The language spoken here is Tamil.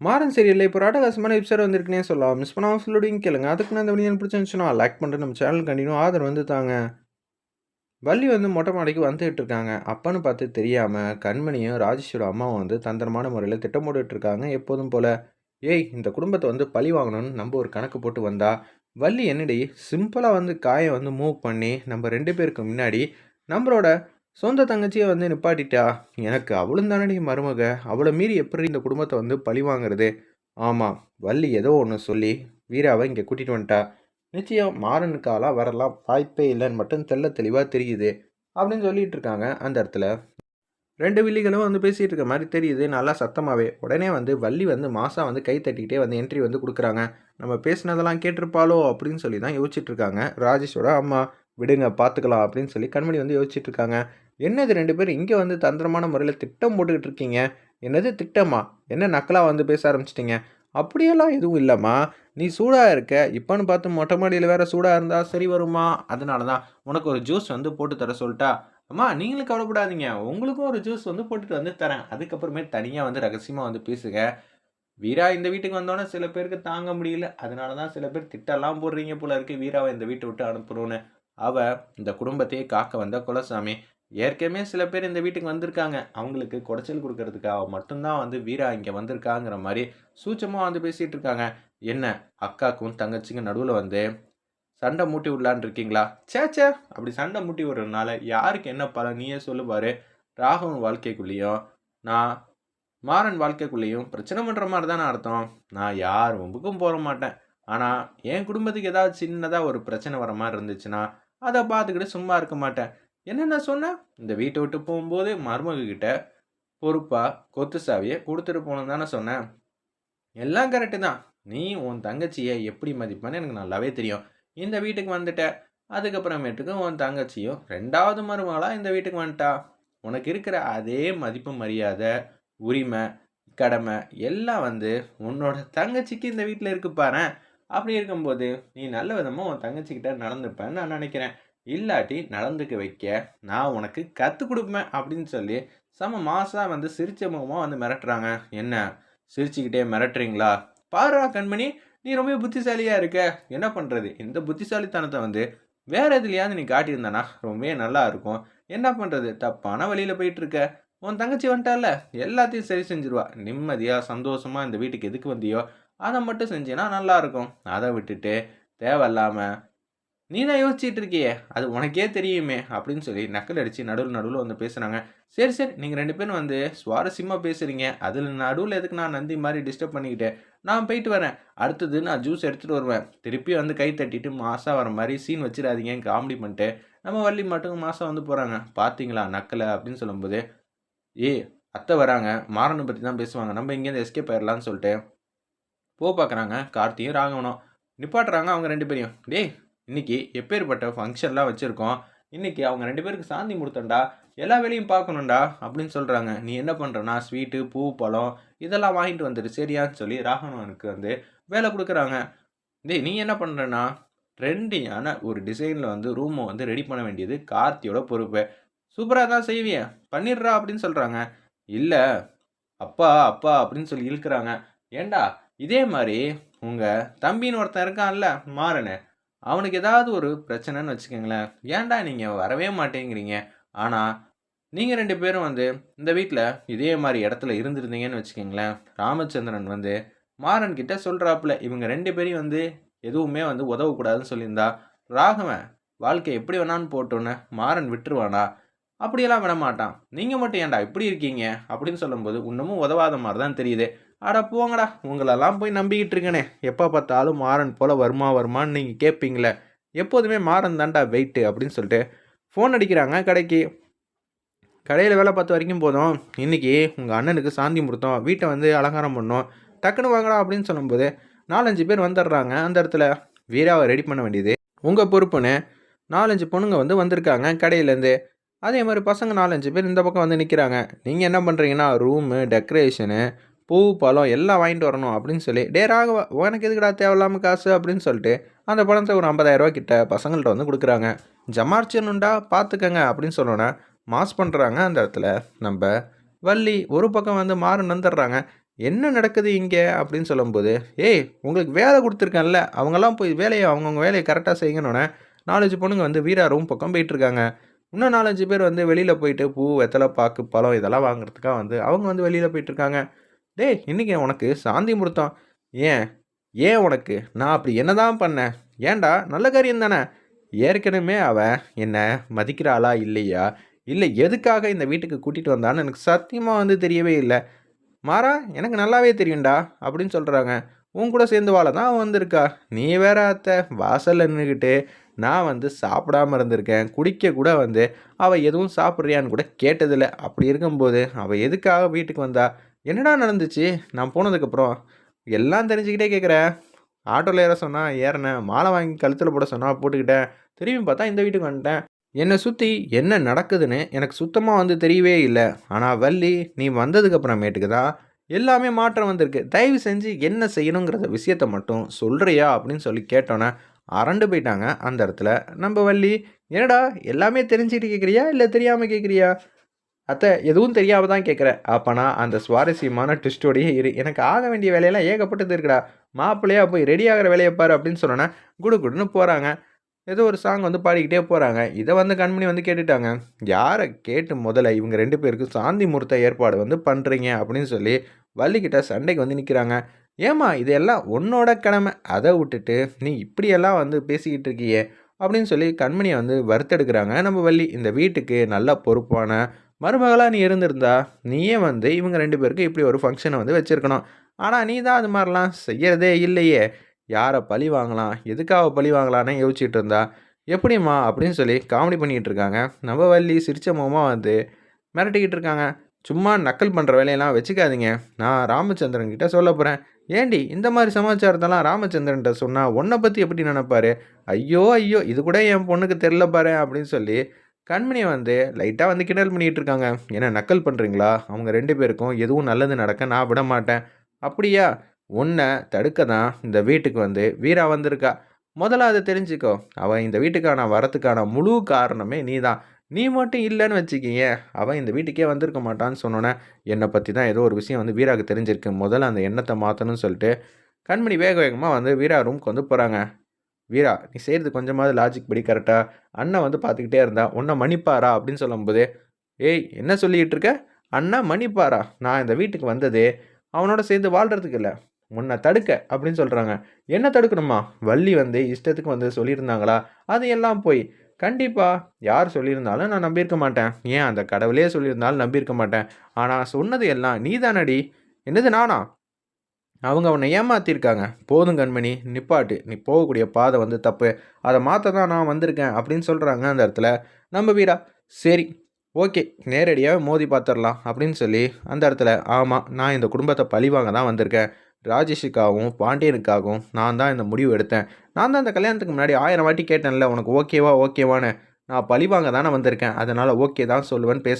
மாறன் சீரியல்ல இப்போ ராட்டகாசமான எபிசோட் வந்திருக்குனே சொல்லலாம். மிஸ் பண்ணாமல் ஃபுல்லோடையும் கேளுங்க. அதுக்கு நான் இந்த வீடியோ பிடிச்சிருந்துச்சுன்னா லைக் பண்ணிட்டு நம்ம சேனல் கண்டினியூ ஆதரவு வந்து தாங்க. வள்ளி வந்து மொட்டை மாடிக்கு வந்துகிட்டு இருக்காங்க. அப்பன்னு பார்த்து தெரியாமல் கண்மணியும் ராஜேஷோட அம்மாவும் வந்து தந்திரமான முறையில் திட்டம் இருக்காங்க எப்போதும் போல் ஏய் இந்த குடும்பத்தை வந்து பழி வாங்கணும்னு நம்ம ஒரு கணக்கு போட்டு வந்தா வள்ளி என்னடி சிம்பிளாக வந்து காயை வந்து மூவ் பண்ணி நம்ம ரெண்டு பேருக்கு முன்னாடி நம்மளோட சொந்த தங்கச்சியை வந்து நிப்பாட்டிட்டா? எனக்கு அவளும் தானடி மருமக. அவளை மீறி எப்படி இந்த குடும்பத்தை வந்து பழி வாங்குறது? ஆமாம் வள்ளி ஏதோ ஒன்று சொல்லி வீராவை இங்கே கூட்டிகிட்டு வந்துட்டா. நிச்சயம் மாறனுக்காலாம் வரலாம். வாய்ப்பே இல்லைன்னு மட்டும் தெள்ள தெளிவாக தெரியுது. அப்படின்னு சொல்லிட்டு இருக்காங்க அந்த இடத்துல. ரெண்டு வில்லிகளும் வந்து பேசிகிட்டு இருக்க மாதிரி தெரியுது. நல்லா சத்தமாகவே உடனே வந்து வள்ளி வந்து மாசா வந்து கை தட்டிக்கிட்டே வந்து என்ட்ரி வந்து கொடுக்குறாங்க. நம்ம பேசினதெல்லாம் கேட்டிருப்பாளோ அப்படின்னு சொல்லி தான் யோசிச்சுட்டு இருக்காங்க. ராஜேஷோட அம்மா விடுங்க பார்த்துக்கலாம் அப்படின்னு சொல்லி கண்மணி வந்து யோசிச்சுட்டு இருக்காங்க. என்னது ரெண்டு பேரும் இங்கே வந்து தந்திரமான முறையில் திட்டம் போட்டுக்கிட்டு இருக்கீங்க? என்னது திட்டமா? என்ன நக்கலாக வந்து பேச ஆரம்பிச்சிட்டிங்க? அப்படியெல்லாம் எதுவும் இல்லைம்மா. நீ சூடாக இருக்க. இப்போன்னு பார்த்து மொட்டை மாடியில் வேறு சூடாக இருந்தால் சரி வருமா? அதனால தான் உனக்கு ஒரு ஜூஸ் வந்து போட்டு தர சொல்லிட்டா. அம்மா நீங்களும் கவலைப்படாதீங்க. உங்களுக்கும் ஒரு ஜூஸ் வந்து போட்டுட்டு வந்து தரேன். அதுக்கப்புறமே தனியாக வந்து ரகசியமாக வந்து பேசுங்க வீரா இந்த வீட்டுக்கு வந்தோன்னே சில பேருக்கு தாங்க முடியல. அதனால தான் சில பேர் திட்டெல்லாம் போடுறீங்க போல இருக்கு. வீராவை இந்த வீட்டை விட்டு அனுப்புறோன்னு. அவள் இந்த குடும்பத்தையே காக்க வந்த குலசாமி. ஏற்கனவே சில பேர் இந்த வீட்டுக்கு வந்திருக்காங்க. அவங்களுக்கு குடைச்சல் கொடுக்கறதுக்காக மட்டும்தான் வந்து வீரா இங்கே வந்திருக்காங்கிற மாதிரி சூச்சமாக வந்து பேசிகிட்டு இருக்காங்க. என்ன அக்காக்கும் தங்கச்சிக்கும் நடுவில் வந்து சண்டை மூட்டி விடலான் இருக்கீங்களா? சே சே அப்படி சண்டை மூட்டி விடுறதுனால யாருக்கு என்ன பலன்? நீயே சொல்லுவார் ராகவன் வாழ்க்கைக்குள்ளேயும் நான் மாறன் வாழ்க்கைக்குள்ளேயும் பிரச்சனை பண்ணுற மாதிரி தானே அர்த்தம். நான் யார் வம்புக்கும் போக மாட்டேன். ஆனால் என் குடும்பத்துக்கு ஏதாவது சின்னதாக ஒரு பிரச்சனை வர மாதிரி இருந்துச்சுன்னா அதை பார்த்துக்கிட்டு சும்மா இருக்க மாட்டேன். என்ன நான் சொன்னேன் இந்த வீட்டை விட்டு போகும்போது மருமகிட்ட பொறுப்பாக கொத்து சாவியை கொடுத்துட்டு போகணும் தானே சொன்னேன். எல்லாம் கரெக்டு தான். நீ உன் தங்கச்சியை எப்படி மதிப்பேன்னு எனக்கு நல்லாவே தெரியும். இந்த வீட்டுக்கு வந்துட்ட. அதுக்கப்புறமேட்டுக்கு உன் தங்கச்சியும் ரெண்டாவது மருமகளாக இந்த வீட்டுக்கு வந்துட்டா? உனக்கு இருக்கிற அதே மதிப்பு மரியாதை உரிமை கடமை எல்லாம் வந்து உன்னோட தங்கச்சிக்கு இந்த வீட்டில் இருக்கு பாரு அப்படி இருக்கும்போது நீ நல்ல விதமாக உன் தங்கச்சிக்கிட்ட நடந்துப்பேன்னு நான் நினைக்கிறேன். இல்லாட்டி நடந்துக்க வைக்க நான் உனக்கு கற்றுக் கொடுப்பேன் அப்படின்னு சொல்லி செம மாசாக வந்து சிரிச்ச முகமாக வந்து மிரட்டுறாங்க. என்ன? சிரிச்சுக்கிட்டே மிரட்டுறீங்களா? பாருடா கண்மணி நீ ரொம்ப புத்திசாலியாக இருக்க. என்ன பண்ணுறது இந்த புத்திசாலித்தனத்தை வந்து வேற எதுலையாவது நீ காட்டியிருந்தானா? ரொம்பவே நல்லா இருக்கும். என்ன பண்ணுறது தப்பான வழியில் போயிட்டுருக்க. உன் தங்கச்சி வந்துட்டால? எல்லாத்தையும் சரி செஞ்சிருவா. நிம்மதியாக சந்தோஷமாக இந்த வீட்டுக்கு எதுக்கு வந்தியோ? அதை மட்டும் செஞ்சேன்னா நல்லாயிருக்கும் அதை விட்டுட்டு தேவையில்லாமல் நீ தான் யோசிச்சுட்டு இருக்கியே அது உனக்கே தெரியுமே அப்படின்னு சொல்லி நக்கல் அடித்து நடுவில் நடுவில் வந்து பேசுகிறாங்க சரி சரி நீங்கள் ரெண்டு பேரும் வந்து சுவாரஸ்யமாக பேசுகிறீங்க அதில் நடுவில் எதுக்கு நான் நந்தி மாதிரி டிஸ்டர்ப் பண்ணிக்கிட்டேன் நான் போயிட்டு வரேன். அடுத்தது நான் ஜூஸ் எடுத்துகிட்டு வருவேன். திருப்பி வந்து கை தட்டிட்டு மாசாக வர மாதிரி சீன் வச்சிடாதீங்க காமெடி பண்ணிட்டு. நம்ம வள்ளி மட்டும் மாதம் வந்து போகிறாங்க பார்த்தீங்களா நக்கலை அப்படின்னு சொல்லும்போது ஏ அத்தை வராங்க. மாறனை பற்றி தான் பேசுவாங்க. நம்ம இங்கேருந்து எஸ்கேப் ஆயிடலான்னு சொல்லிட்டு போ பார்க்குறாங்க கார்த்தியும் ராகவனும் நிப்பாட்டுறாங்க அவங்க ரெண்டு பேரையும். டேய் இன்னைக்கு எப்பேற்பட்ட ஃபங்க்ஷன்லாம் வச்சுருக்கோம். இன்னைக்கு அவங்க ரெண்டு பேருக்கு சாந்தி முடுத்தண்டா? எல்லா வேலையும் பார்க்கணும்டா அப்படின்னு சொல்கிறாங்க நீ என்ன பண்ணுறனா ஸ்வீட்டு பூ பழம் இதெல்லாம் வாங்கிட்டு வந்துடு சரியான்னு சொல்லி ராகவனுக்கு வந்து வேலை கொடுக்குறாங்க. டேய் நீ என்ன பண்ணுறனா ட்ரெண்டியான ஒரு டிசைனில் வந்து ரூமை வந்து ரெடி பண்ண வேண்டியது கார்த்தியோட பொறுப்பு. சூப்பராக தான் செய்விய பண்ணிடுறா அப்படின்னு சொல்கிறாங்க இல்லை அப்பா அப்பா அப்படின்னு சொல்லி இழுக்கிறாங்க. ஏண்டா இதே மாதிரி உங்கள் தம்பின்னு ஒருத்தன் இருக்கான்ல மாறனு. அவனுக்கு ஏதாவது ஒரு பிரச்சனைன்னு வச்சுக்கோங்களேன். ஏன்டா நீங்கள் வரவே மாட்டேங்கிறீங்க? ஆனால் நீங்கள் ரெண்டு பேரும் வந்து இந்த வீட்டில் இதே மாதிரி இடத்துல இருந்திருந்தீங்கன்னு வச்சுக்கோங்களேன். ராமச்சந்திரன் வந்து மாறன் கிட்ட சொல்கிறாப்புல இவங்க ரெண்டு பேரையும் வந்து எதுவுமே வந்து உதவக்கூடாதுன்னு சொல்லியிருந்தா ராகவன் வாழ்க்கை எப்படி வேணான்னு போட்டோன்னு மாறன் விட்டுருவானா? அப்படியெல்லாம் விட மாட்டான் நீங்கள் மட்டும் ஏன்டா இப்படி இருக்கீங்க? அப்படின்னு சொல்லும்போது இன்னமும் உதவாத மாதிரி தான் தெரியுது. அட போங்கடா உங்களெல்லாம் போய் நம்பிக்கிட்டு இருக்கேனே. எப்போ பார்த்தாலும் மாறன் போல் வருமா வருமான்னு நீங்கள் கேட்பீங்களே எப்போதுமே மாறன் தான்டா வெயிட்டு அப்படின்னு சொல்லிட்டு ஃபோன் அடிக்கிறாங்க கடைக்கு. கடையில் வேலை பார்த்த வரைக்கும் போதும். இன்றைக்கி உங்கள் அண்ணனுக்கு சாந்தி முடுத்தோம் வீட்டை வந்து அலங்காரம் பண்ணோம் டக்குன்னு வாங்கடா அப்படின்னு சொல்லும்போது நாலஞ்சு பேர் வந்துடுறாங்க. அந்த இடத்துல வீராவை ரெடி பண்ண வேண்டியது. உங்கள் பொறுப்புன்னு நாலஞ்சு பொண்ணுங்க வந்து வந்திருக்காங்க கடையிலேருந்து. அதே மாதிரி பசங்க நாலஞ்சு பேர் இந்த பக்கம் வந்து நிற்கிறாங்க நீங்கள் என்ன பண்ணுறீங்கன்னா ரூமு டெக்கரேஷனு பூ பழம் எல்லாம் வாங்கிட்டு வரணும் அப்படின்னு சொல்லி டே ராகவா உனக்கு எதுக்குடா தேவையில்லாமல் காசு? அப்படின்னு சொல்லிட்டு அந்த பணத்தை ஒரு ஐம்பதாயிரரூவா கிட்ட பசங்கள்ட்ட வந்து கொடுக்குறாங்க. ஜமார்ச்சனுண்டா பார்த்துக்கங்க அப்படின்னு சொன்னோன்னே மாஸ் பண்ணுறாங்க அந்த இடத்துல. நம்ம வள்ளி ஒரு பக்கம் வந்து மாறு நந்துடுறாங்க என்ன நடக்குது இங்கே? அப்படின்னு சொல்லும்போது ஏய் உங்களுக்கு வேலை கொடுத்துருக்கேன்ல அவங்கெல்லாம் போய் வேலையை அவங்கவுங்க வேலையை கரெக்டாக செய்யணுன்னே நாலஞ்சு பொண்ணுங்க வந்து வீரா ரூம் பக்கம் போயிட்டுருக்காங்க. இன்னும் நாலஞ்சு பேர் வந்து வெளியில் போயிட்டு பூ வெத்தலை பாக்கு பழம் இதெல்லாம் வாங்குறதுக்காக வந்து அவங்க வந்து வெளியில் போயிட்டுருக்காங்க. டேய் இன்றைக்கி உனக்கு சாந்தி முகூர்த்தம் ஏன்? ஏன் உனக்கு? நான் அப்படி என்னதான் பண்ணேன்? ஏன்டா? நல்ல காரியம் தானே? ஏற்கனவே அவன் என்னை மதிக்கிறாளா இல்லையா? இல்லை எதுக்காக இந்த வீட்டுக்கு கூட்டிகிட்டு வந்தான்னு எனக்கு சத்தியமாக வந்து தெரியவே இல்லை. மாறா எனக்கு நல்லாவே தெரியும்டா அப்படின்னு சொல்கிறாங்க உன் கூட சேர்ந்து வாழ தான் அவன் வந்திருக்கா. நீ வேற அத்தை வாசலில் நின்றுக்கிட்டு நான் வந்து சாப்பிடாம இருந்திருக்கேன். குடிக்க கூட வந்து அவள் எதுவும் சாப்பிட்றியான்னு கூட கேட்டதில்லை. அப்படி இருக்கும்போது அவள் எதுக்காக வீட்டுக்கு வந்தா? என்னடா நடந்துச்சு? நான் போனதுக்கப்புறம் எல்லாம் தெரிஞ்சுக்கிட்டே கேட்குறேன் ஆட்டோவில் ஏற சொன்னால் ஏறினேன் மாலை வாங்கி கழுத்தில் போட சொன்னால் போட்டுக்கிட்டேன் திரும்பி பார்த்தா இந்த வீட்டுக்கு வந்துட்டேன். என்னை சுற்றி என்ன நடக்குதுன்னு எனக்கு சுத்தமாக வந்து தெரியவே இல்லை. ஆனால் வள்ளி நீ வந்ததுக்கப்புறமேட்டுக்கு தான் எல்லாமே மாற்றம் வந்திருக்கு. தயவு செஞ்சு என்ன செய்யணுங்கிறத விஷயத்த மட்டும் சொல்கிறியா அப்படின்னு சொல்லி கேட்டோன்னே அரண்டு போயிட்டாங்க அந்த இடத்துல. நம்ம வள்ளி என்னடா எல்லாமே தெரிஞ்சுக்கிட்டு கேட்குறியா இல்லை தெரியாமல் கேட்குறியா அத்தை எதுவும் தெரியாம தான் கேட்குறேன் அப்போனா அந்த சுவாரஸ்யமான ட்விஸ்டோடையே இரு. எனக்கு ஆக வேண்டிய வேலையெல்லாம் ஏகப்பட்டது இருக்குடா. மாப்பிள்ளையாக போய் ரெடி ஆகிற வேலையை பாரு அப்படின்னு சொன்னோன்னே குடு குடுன்னு போகிறாங்க ஏதோ ஒரு சாங் வந்து பாடிக்கிட்டே போகிறாங்க இதை வந்து கண்மணி வந்து கேட்டுட்டாங்க. யாரை கேட்டு முதல்ல இவங்க ரெண்டு பேருக்கும் சாந்தி முகூர்த்த ஏற்பாடு வந்து பண்ணுறீங்க அப்படின்னு சொல்லி வள்ளிக்கிட்ட சண்டைக்கு வந்து நிற்கிறாங்க ஏமா இதெல்லாம் உன்னோட கடமை. அதை விட்டுட்டு நீ இப்படியெல்லாம் வந்து பேசிக்கிட்டு இருக்கியே? அப்படின்னு சொல்லி கண்மணியை வந்து வறுத்தெடுக்கிறாங்க நம்ம வள்ளி. இந்த வீட்டுக்கு நல்ல பொறுப்பான மருமகளாக நீ இருந்திருந்தா நீயே வந்து இவங்க ரெண்டு பேருக்கு இப்படி ஒரு ஃபங்க்ஷனை வந்து வச்சுருக்கணும். ஆனால் நீ தான் அது மாதிரிலாம் செய்கிறதே இல்லையே. யாரை பழி வாங்கலாம்? எதுக்காக பழி வாங்கலான்னு யோசிச்சுட்டு இருந்தா? எப்படிம்மா அப்படின்னு சொல்லி காமெடி பண்ணிகிட்டு இருக்காங்க. நம்ம வள்ளி சிரிச்ச முகமாக வந்து மிரட்டிக்கிட்டு இருக்காங்க. சும்மா நக்கல் பண்ணுற வேலையெல்லாம் வச்சுக்காதீங்க. நான் ராமச்சந்திரன் கிட்டே சொல்ல போகிறேன் ஏண்டி இந்த மாதிரி சமாச்சாரத்தெல்லாம் ராமச்சந்திரன்ட்ட சொன்னால் உன்னை பற்றி எப்படி நினைப்பாரு? ஐயோ ஐயோ இது கூட என் பொண்ணுக்கு தெரில பாரு அப்படின்னு சொல்லி கண்மணியை வந்து லைட்டாக வந்து கிண்டல் பண்ணிகிட்டு இருக்காங்க. ஏன்னா நக்கல் பண்ணுறீங்களா அவங்க ரெண்டு பேருக்கும் எதுவும் நல்லது நடக்க நான் விட மாட்டேன். அப்படியா? உன்னை தடுக்க தான் இந்த வீட்டுக்கு வந்து வீரா வந்திருக்கா. முதல்ல அதை தெரிஞ்சுக்கோ. அவன் இந்த வீட்டுக்கான வரத்துக்கான முழு காரணமே நீ தான். நீ மட்டும் இல்லைன்னு வச்சுக்கிங்க அவன் இந்த வீட்டுக்கே வந்திருக்க மாட்டான்னு சொன்னோன்னே என்னை பற்றி தான் ஏதோ ஒரு விஷயம் வந்து வீராவுக்கு தெரிஞ்சிருக்கு. முதல்ல அந்த எண்ணத்தை மாற்றணும்னு சொல்லிட்டு கண்மணி வேக வேகமாக வந்து வீரா ரூம்க்கு வந்து போகிறாங்க வீரா நீ செய்கிறது கொஞ்சமாவது லாஜிக் படி கரெக்டாக அண்ணன் வந்து பார்த்துக்கிட்டே இருந்தா உன்னை மன்னிப்பாரா? அப்படின்னு சொல்லும்போது ஏய் என்ன சொல்லிகிட்டு இருக்க? அண்ணா மன்னிப்பாரா? நான் இந்த வீட்டுக்கு வந்ததே அவனோட சேர்ந்து வாழ்கிறதுக்கு இல்லை. உன்னை தடுக்க அப்படின்னு சொல்கிறாங்க என்ன தடுக்கணுமா? வள்ளி வந்து இஷ்டத்துக்கு வந்து சொல்லியிருந்தாங்களா? அது எல்லாம் போய். கண்டிப்பாக யார் சொல்லியிருந்தாலும் நான் நம்பியிருக்க மாட்டேன். ஏன் அந்த கடவுளே சொல்லியிருந்தாலும் நம்பியிருக்க மாட்டேன். ஆனால் சொன்னது எல்லாம் நீ தானடி என்னது நானா? அவங்க உன்னை ஏமாத்திருக்காங்க. போதும் கண்மணி நிப்பாட்டு. நீ போகக்கூடிய பாதை வந்து தப்பு. அதை மாற்ற தான் நான் வந்திருக்கேன் அப்படின்னு சொல்கிறாங்க அந்த இடத்துல நம்ம வீரா. சரி ஓகே நேரடியாக மோதி பார்த்துடலாம் அப்படின்னு சொல்லி அந்த இடத்துல ஆமாம் நான் இந்த குடும்பத்தை பழிவாங்க தான் வந்திருக்கேன். ராஜேஷுக்காகவும் பாண்டியனுக்காகவும் நான் தான் இந்த முடிவு எடுத்தேன். நான் தான் இந்த கல்யாணத்துக்கு முன்னாடி ஆயிரம் வாட்டி கேட்டேன்ல உனக்கு ஓகேவா ஓகேவான்னு. நான் பழிவாங்க தானே வந்திருக்கேன். அதனால் ஓகே தான் சொல்லுவேன்னு பேச